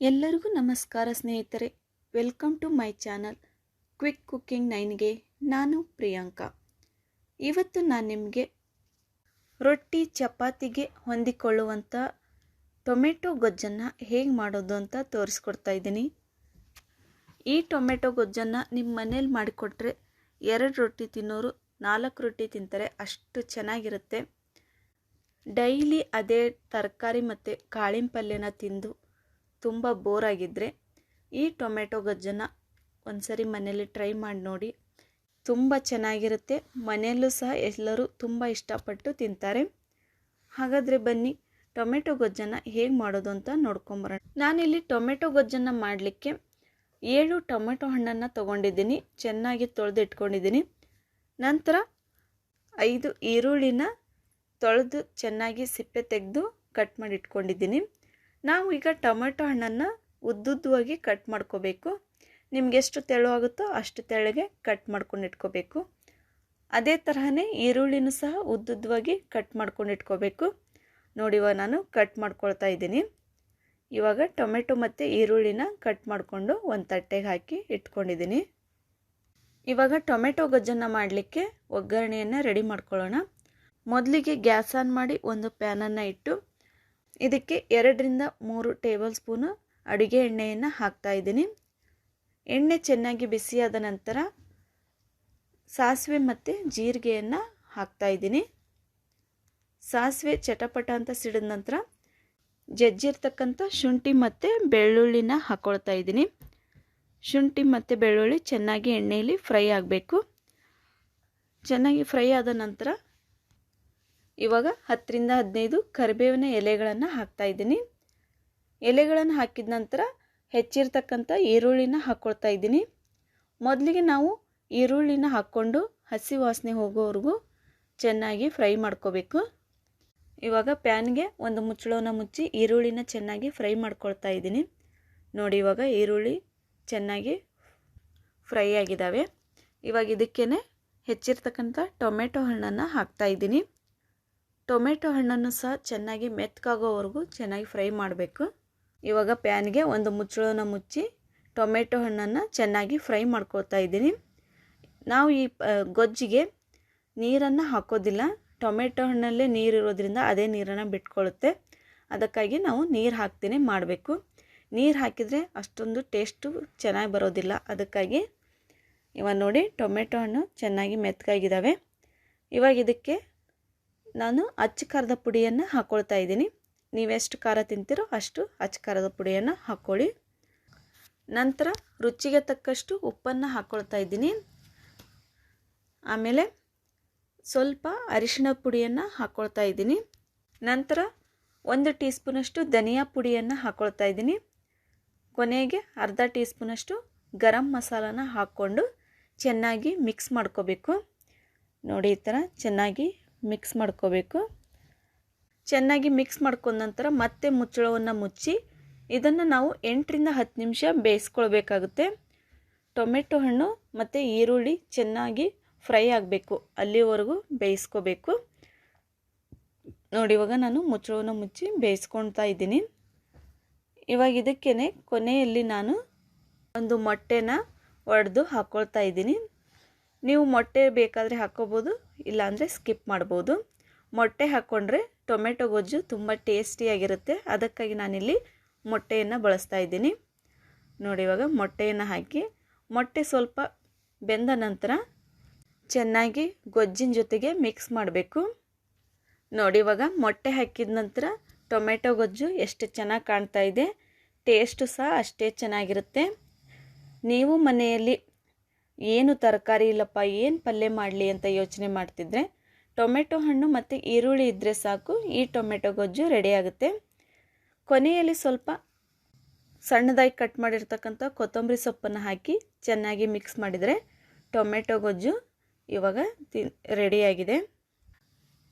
ಎಲ್ಲರಿಗೂ ನಮಸ್ಕಾರ ಸ್ನೇಹಿತರೆ. Welcome to my channel quick cooking ನೈನ್ಗೆ ನಾನು ಪ್ರಿಯಾಂಕಾ. ಇವತ್ತು ನಾನು ನಿಮಗೆ ರೊಟ್ಟಿ ಚಪಾತಿಗೆ ಹೊಂದಿಕೊಳ್ಳುವಂಥ ಟೊಮೆಟೊ ಗೊಜ್ಜನ್ನು ಹೇಗೆ ಮಾಡೋದು ಅಂತ ತೋರಿಸ್ಕೊಡ್ತಾ ಇದ್ದೀನಿ. ಈ ಟೊಮೆಟೊ ಗೊಜ್ಜನ್ನು ನಿಮ್ಮ ಮನೇಲಿ ಮಾಡಿಕೊಟ್ರೆ ಎರಡು ರೊಟ್ಟಿ ತಿನ್ನೋರು ನಾಲ್ಕು ರೊಟ್ಟಿ ತಿಂತಾರೆ, ಅಷ್ಟು ಚೆನ್ನಾಗಿರುತ್ತೆ. ಡೈಲಿ ಅದೇ ತರಕಾರಿ ಮತ್ತು ಕಾಳಿನ ಪಲ್ಯನ ತಿಂದು ತುಂಬ ಬೋರ್ ಆಗಿದ್ದರೆ ಈ ಟೊಮೆಟೊ ಗೊಜ್ಜನ್ನು ಒಂದ್ಸರಿ ಮನೇಲಿ ಟ್ರೈ ಮಾಡಿ ನೋಡಿ. ತುಂಬ ಚೆನ್ನಾಗಿರುತ್ತೆ. ಮನೆಯಲ್ಲೂ ಸಹ ಎಲ್ಲರೂ ತುಂಬ ಇಷ್ಟಪಟ್ಟು ತಿಂತಾರೆ. ಹಾಗಾದರೆ ಬನ್ನಿ, ಟೊಮೆಟೊ ಗೊಜ್ಜನ್ನು ಹೇಗೆ ಮಾಡೋದು ಅಂತ ನೋಡ್ಕೊಂಬರೋಣ. ನಾನಿಲ್ಲಿ ಟೊಮೆಟೊ ಗೊಜ್ಜನ್ನು ಮಾಡಲಿಕ್ಕೆ ಏಳು ಟೊಮೆಟೊ ಹಣ್ಣನ್ನು ತೊಗೊಂಡಿದ್ದೀನಿ. ಚೆನ್ನಾಗಿ ತೊಳೆದು ಇಟ್ಕೊಂಡಿದ್ದೀನಿ ನಂತರ ಐದು ಈರುಳ್ಳಿನ ತೊಳೆದು ಚೆನ್ನಾಗಿ ಸಿಪ್ಪೆ ತೆಗೆದು ಕಟ್ ಮಾಡಿ ಇಟ್ಕೊಂಡಿದ್ದೀನಿ ನಾವು ಈಗ ಟೊಮೆಟೊ ಹಣ್ಣನ್ನು ಉದ್ದುದ್ದವಾಗಿ ಕಟ್ ಮಾಡ್ಕೋಬೇಕು. ನಿಮ್ಗೆ ಎಷ್ಟು ತೆಳುವಾಗುತ್ತೋ ಅಷ್ಟು ತೆಳ್ಳಗೆ ಕಟ್ ಮಾಡ್ಕೊಂಡು ಇಟ್ಕೋಬೇಕು. ಅದೇ ತರಹನೇ ಈರುಳ್ಳಿನೂ ಸಹ ಉದ್ದುದ್ದವಾಗಿ ಕಟ್ ಮಾಡ್ಕೊಂಡು ಇಟ್ಕೋಬೇಕು. ನೋಡಿವ ನಾನು ಕಟ್ ಮಾಡ್ಕೊಳ್ತಾ ಇದ್ದೀನಿ. ಇವಾಗ ಟೊಮೆಟೊ ಮತ್ತು ಈರುಳ್ಳಿನ ಕಟ್ ಮಾಡಿಕೊಂಡು ಒಂದು ತಟ್ಟೆಗೆ ಹಾಕಿ ಇಟ್ಕೊಂಡಿದ್ದೀನಿ. ಇವಾಗ ಟೊಮೆಟೊ ಗೊಜ್ಜನ್ನು ಮಾಡಲಿಕ್ಕೆ ಒಗ್ಗರಣೆಯನ್ನು ರೆಡಿ ಮಾಡ್ಕೊಳ್ಳೋಣ. ಮೊದಲಿಗೆ ಗ್ಯಾಸ್ ಆನ್ ಮಾಡಿ ಒಂದು ಪ್ಯಾನನ್ನು ಇಟ್ಟು ಇದಕ್ಕೆ ಎರಡರಿಂದ ಮೂರು ಟೇಬಲ್ ಸ್ಪೂನು ಅಡುಗೆ ಎಣ್ಣೆಯನ್ನು ಹಾಕ್ತಾ ಇದ್ದೀನಿ. ಎಣ್ಣೆ ಚೆನ್ನಾಗಿ ಬಿಸಿಯಾದ ನಂತರ ಸಾಸಿವೆ ಮತ್ತು ಜೀರಿಗೆಯನ್ನು ಹಾಕ್ತಾ ಇದ್ದೀನಿ. ಸಾಸಿವೆ ಚಟಪಟ ಅಂತ ಸಿಡಿದ ನಂತರ ಜಜ್ಜಿರ್ತಕ್ಕಂಥ ಶುಂಠಿ ಮತ್ತು ಬೆಳ್ಳುಳ್ಳಿನ ಹಾಕ್ಕೊಳ್ತಾ ಇದ್ದೀನಿ. ಶುಂಠಿ ಮತ್ತು ಬೆಳ್ಳುಳ್ಳಿ ಚೆನ್ನಾಗಿ ಎಣ್ಣೆಯಲ್ಲಿ ಫ್ರೈ ಆಗಬೇಕು. ಚೆನ್ನಾಗಿ ಫ್ರೈ ಆದ ನಂತರ ಇವಾಗ ಹತ್ತರಿಂದ ಹದಿನೈದು ಕರಿಬೇವಿನ ಎಲೆಗಳನ್ನು ಹಾಕ್ತಾ ಇದ್ದೀನಿ. ಎಲೆಗಳನ್ನು ಹಾಕಿದ ನಂತರ ಹೆಚ್ಚಿರ್ತಕ್ಕಂಥ ಈರುಳ್ಳಿನ ಹಾಕ್ಕೊಳ್ತಾ ಇದ್ದೀನಿ. ಮೊದಲಿಗೆ ನಾವು ಈರುಳ್ಳಿನ ಹಾಕ್ಕೊಂಡು ಹಸಿ ವಾಸನೆ ಹೋಗೋವರೆಗೂ ಚೆನ್ನಾಗಿ ಫ್ರೈ ಮಾಡ್ಕೋಬೇಕು. ಇವಾಗ ಪ್ಯಾನ್ಗೆ ಒಂದು ಮುಚ್ಚಳವನ್ನು ಮುಚ್ಚಿ ಈರುಳ್ಳಿನ ಚೆನ್ನಾಗಿ ಫ್ರೈ ಮಾಡ್ಕೊಳ್ತಾ ಇದ್ದೀನಿ. ನೋಡಿ ಇವಾಗ ಈರುಳ್ಳಿ ಚೆನ್ನಾಗಿ ಫ್ರೈ ಆಗಿದ್ದಾವೆ ಇವಾಗ ಇದಕ್ಕೇ ಹೆಚ್ಚಿರ್ತಕ್ಕಂಥ ಟೊಮೆಟೊ ಹಣ್ಣನ್ನು ಹಾಕ್ತಾ ಇದ್ದೀನಿ. ಟೊಮೆಟೊ ಹಣ್ಣನ್ನು ಸಹ ಚೆನ್ನಾಗಿ ಮೆತ್ತಗಾಗೋವರೆಗೂ ಚೆನ್ನಾಗಿ ಫ್ರೈ ಮಾಡಬೇಕು. ಇವಾಗ ಪ್ಯಾನ್ಗೆ ಒಂದು ಮುಚ್ಚಳನ ಮುಚ್ಚಿ ಟೊಮೆಟೊ ಹಣ್ಣನ್ನು ಚೆನ್ನಾಗಿ ಫ್ರೈ ಮಾಡ್ಕೊಳ್ತಾ ಇದ್ದೀನಿ. ನಾವು ಈ ಗೊಜ್ಜಿಗೆ ನೀರನ್ನು ಹಾಕೋದಿಲ್ಲ. ಟೊಮೆಟೊ ಹಣ್ಣಲ್ಲೇ ನೀರಿರೋದ್ರಿಂದ ಅದೇ ನೀರನ್ನು ಬಿಟ್ಕೊಳ್ಳುತ್ತೆ ಅದಕ್ಕಾಗಿ ನಾವು ನೀರು ಹಾಕ್ತೀನಿ, ಮಾಡಬೇಕು. ನೀರು ಹಾಕಿದರೆ ಅಷ್ಟೊಂದು ಟೇಸ್ಟು ಚೆನ್ನಾಗಿ ಬರೋದಿಲ್ಲ. ಅದಕ್ಕಾಗಿ ಇವಾಗ ನೋಡಿ ಟೊಮೆಟೊ ಹಣ್ಣು ಚೆನ್ನಾಗಿ ಮೆತ್ತಗಾಗಿದ್ದಾವೆ ಇವಾಗ ಇದಕ್ಕೆ ನಾನು ಅಚ್ಚ ಖಾರದ ಪುಡಿಯನ್ನು ಹಾಕ್ಕೊಳ್ತಾ ಇದ್ದೀನಿ. ನೀವೆಷ್ಟು ಖಾರ ತಿಂತೀರೋ ಅಷ್ಟು ಅಚ್ಚ ಖಾರದ ಪುಡಿಯನ್ನು ಹಾಕ್ಕೊಳ್ಳಿ ನಂತರ ರುಚಿಗೆ ತಕ್ಕಷ್ಟು ಉಪ್ಪನ್ನು ಹಾಕ್ಕೊಳ್ತಾ ಇದ್ದೀನಿ. ಆಮೇಲೆ ಸ್ವಲ್ಪ ಅರಿಶಿಣ ಪುಡಿಯನ್ನು ಹಾಕ್ಕೊಳ್ತಾ ಇದ್ದೀನಿ. ನಂತರ ಒಂದು ಟೀ ಸ್ಪೂನಷ್ಟು ಧನಿಯಾ ಪುಡಿಯನ್ನು ಹಾಕ್ಕೊಳ್ತಾ ಇದ್ದೀನಿ. ಕೊನೆಗೆ ಅರ್ಧ ಟೀ ಸ್ಪೂನಷ್ಟು ಗರಂ ಮಸಾಲಾನ ಹಾಕ್ಕೊಂಡು ಚೆನ್ನಾಗಿ ಮಿಕ್ಸ್ ಮಾಡ್ಕೋಬೇಕು. ನೋಡಿ ಈ ಥರ ಚೆನ್ನಾಗಿ ಮಿಕ್ಸ್ ಮಾಡ್ಕೋಬೇಕು. ಚೆನ್ನಾಗಿ ಮಿಕ್ಸ್ ಮಾಡ್ಕೊಂಡ ನಂತರ ಮತ್ತೆ ಮುಚ್ಚಳವನ್ನು ಮುಚ್ಚಿ ಇದನ್ನು ನಾವು ಎಂಟರಿಂದ ಹತ್ತು ನಿಮಿಷ ಬೇಯಿಸ್ಕೊಳ್ಬೇಕಾಗುತ್ತೆ. ಟೊಮೆಟೊ ಹಣ್ಣು ಮತ್ತು ಈರುಳ್ಳಿ ಚೆನ್ನಾಗಿ ಫ್ರೈ ಆಗಬೇಕು. ಅಲ್ಲಿವರೆಗೂ ಬೇಯಿಸ್ಕೋಬೇಕು. ನೋಡಿ, ಇವಾಗ ನಾನು ಮುಚ್ಚಳವನ್ನು ಮುಚ್ಚಿ ಬೇಯಿಸ್ಕೊಳ್ತಾ ಇದ್ದೀನಿ. ಇವಾಗ ಇದಕ್ಕೇ ಕೊನೆಯಲ್ಲಿ ನಾನು ಒಂದು ಮೊಟ್ಟೆನ ಒಡೆದು ಹಾಕ್ಕೊಳ್ತಾ ಇದ್ದೀನಿ. ನೀವು ಮೊಟ್ಟೆ ಬೇಕಾದರೆ ಹಾಕ್ಕೋಬೋದು, ಇಲ್ಲಾಂದರೆ ಸ್ಕಿಪ್ ಮಾಡ್ಬೋದು. ಮೊಟ್ಟೆ ಹಾಕ್ಕೊಂಡ್ರೆ ಟೊಮೆಟೊ ಗೊಜ್ಜು ತುಂಬ ಟೇಸ್ಟಿಯಾಗಿರುತ್ತೆ ಅದಕ್ಕಾಗಿ ನಾನಿಲ್ಲಿ ಮೊಟ್ಟೆಯನ್ನು ಬಳಸ್ತಾ ಇದ್ದೀನಿ. ನೋಡಿ, ಇವಾಗ ಮೊಟ್ಟೆಯನ್ನು ಹಾಕಿ, ಮೊಟ್ಟೆ ಸ್ವಲ್ಪ ಬೆಂದ ನಂತರ ಚೆನ್ನಾಗಿ ಗೊಜ್ಜಿನ ಜೊತೆಗೆ ಮಿಕ್ಸ್ ಮಾಡಬೇಕು. ನೋಡಿ, ಇವಾಗ ಮೊಟ್ಟೆ ಹಾಕಿದ ನಂತರ ಟೊಮೆಟೊ ಗೊಜ್ಜು ಎಷ್ಟು ಚೆನ್ನಾಗಿ ಕಾಣ್ತಾ ಇದೆ. ಟೇಸ್ಟು ಸಹ ಅಷ್ಟೇ ಚೆನ್ನಾಗಿರುತ್ತೆ. ನೀವು ಮನೆಯಲ್ಲಿ ಏನು ತರಕಾರಿ ಇಲ್ಲಪ್ಪ, ಏನು ಪಲ್ಯ ಮಾಡಲಿ ಅಂತ ಯೋಚನೆ ಮಾಡ್ತಿದ್ರೆ ಟೊಮೆಟೊ ಹಣ್ಣು ಮತ್ತು ಈರುಳ್ಳಿ ಇದ್ದರೆ ಸಾಕು, ಈ ಟೊಮೆಟೊ ಗೊಜ್ಜು ರೆಡಿಯಾಗುತ್ತೆ ಕೊನೆಯಲ್ಲಿ ಸ್ವಲ್ಪ ಸಣ್ಣದಾಗಿ ಕಟ್ ಮಾಡಿರ್ತಕ್ಕಂಥ ಕೊತ್ತಂಬರಿ ಸೊಪ್ಪನ್ನು ಹಾಕಿ ಚೆನ್ನಾಗಿ ಮಿಕ್ಸ್ ಮಾಡಿದರೆ ಟೊಮೆಟೊ ಗೊಜ್ಜು ಇವಾಗ ತಿ ರೆಡಿಯಾಗಿದೆ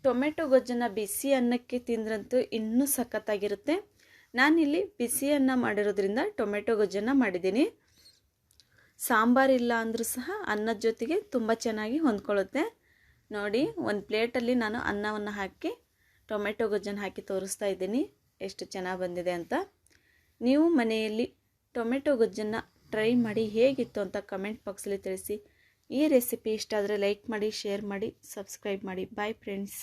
ಟೊಮೆಟೊ ಗೊಜ್ಜನ್ನು ಬಿಸಿ ಅನ್ನಕ್ಕೆ ತಿಂದ್ರಂತೂ ಇನ್ನೂ ಸಖತ್ತಾಗಿರುತ್ತೆ. ನಾನಿಲ್ಲಿ ಬಿಸಿ ಅನ್ನ ಮಾಡಿರೋದ್ರಿಂದ ಟೊಮೆಟೊ ಗೊಜ್ಜನ್ನು ಮಾಡಿದ್ದೀನಿ. ಸಾಂಬಾರಿಲ್ಲ ಅಂದರೂ ಸಹ ಅನ್ನದ ಜೊತೆಗೆ ತುಂಬ ಚೆನ್ನಾಗಿ ಹೊಂದ್ಕೊಳ್ಳುತ್ತೆ. ನೋಡಿ, ಒಂದು ಪ್ಲೇಟಲ್ಲಿ ನಾನು ಅನ್ನವನ್ನು ಹಾಕಿ, ಟೊಮೆಟೊ ಗೊಜ್ಜನ್ನು ಹಾಕಿ ತೋರಿಸ್ತಾ ಇದ್ದೀನಿ. ಎಷ್ಟು ಚೆನ್ನಾಗಿ ಬಂದಿದೆ ಅಂತ. ನೀವು ಮನೆಯಲ್ಲಿ ಟೊಮೆಟೊ ಗೊಜ್ಜನ್ನು ಟ್ರೈ ಮಾಡಿ ಹೇಗಿತ್ತು ಅಂತ ಕಮೆಂಟ್ ಬಾಕ್ಸಲ್ಲಿ ತಿಳಿಸಿ. ಈ ರೆಸಿಪಿ ಇಷ್ಟ ಆದರೆ ಲೈಕ್ ಮಾಡಿ, ಶೇರ್ ಮಾಡಿ, ಸಬ್ಸ್ಕ್ರೈಬ್ ಮಾಡಿ. Bye friends.